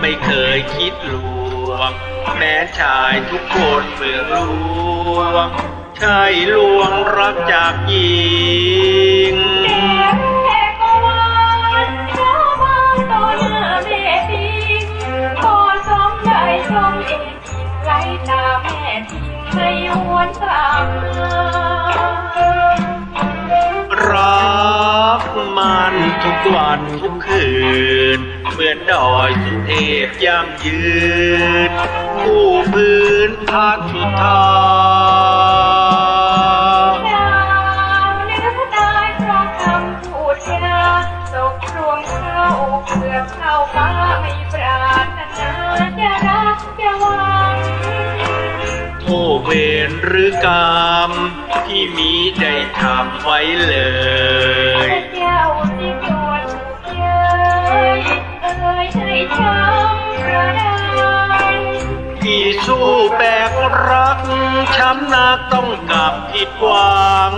ไม่เคยคิดลวง แม้ชายทุกคนเมืองลวงชายลวงรักจากหญิงไรตาแม่ทิ้งไม่หวนกลับมา กมันทุกวันทุกคืน เหมือนดอยสุเทพยั่งยืนผู้พื้นพาดสุดทางดาวเนื้อได้เพราะคำพูดยาตกรวงข้าเกือบเข้าฟ้าไม่ปรารถนาจะรักจะหวังโทเวรหรือกรรมที่มีได้ทำไว้เลย ยให้ช้ำระดานที่สู้แบกรัก ช้ำนักต้องกลับผิดหวัง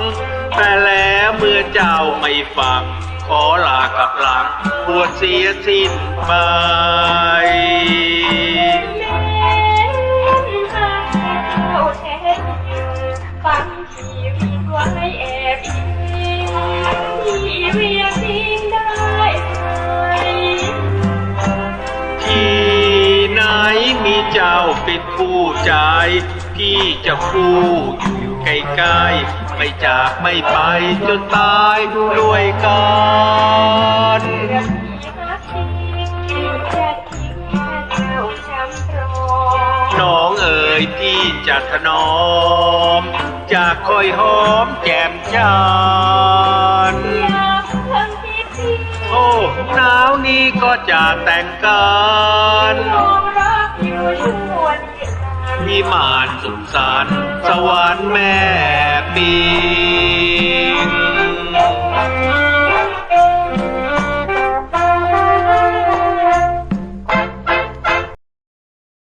แต่แล้วเมื่อเจ้าไม่ฟัง ขอลากับหลังปวดเสียสิ้นไป เจ้าเป็นผู้ใจพี่จะคู่อยู่ใกล้ๆไม่จากไม่ไปจนตายด้วยกันเรื่องที่รักจริงจะทิ้งแค่เจ้าช้ำตรองน้องเอ๋ยพี่จะถนอม จะคอยหอมแก้มจันอยากเพิ่งคิดที่โอ้หนาวนี้ก็จะแต่งกัน วิมานสุขสันต์สวรรค์แม่ปี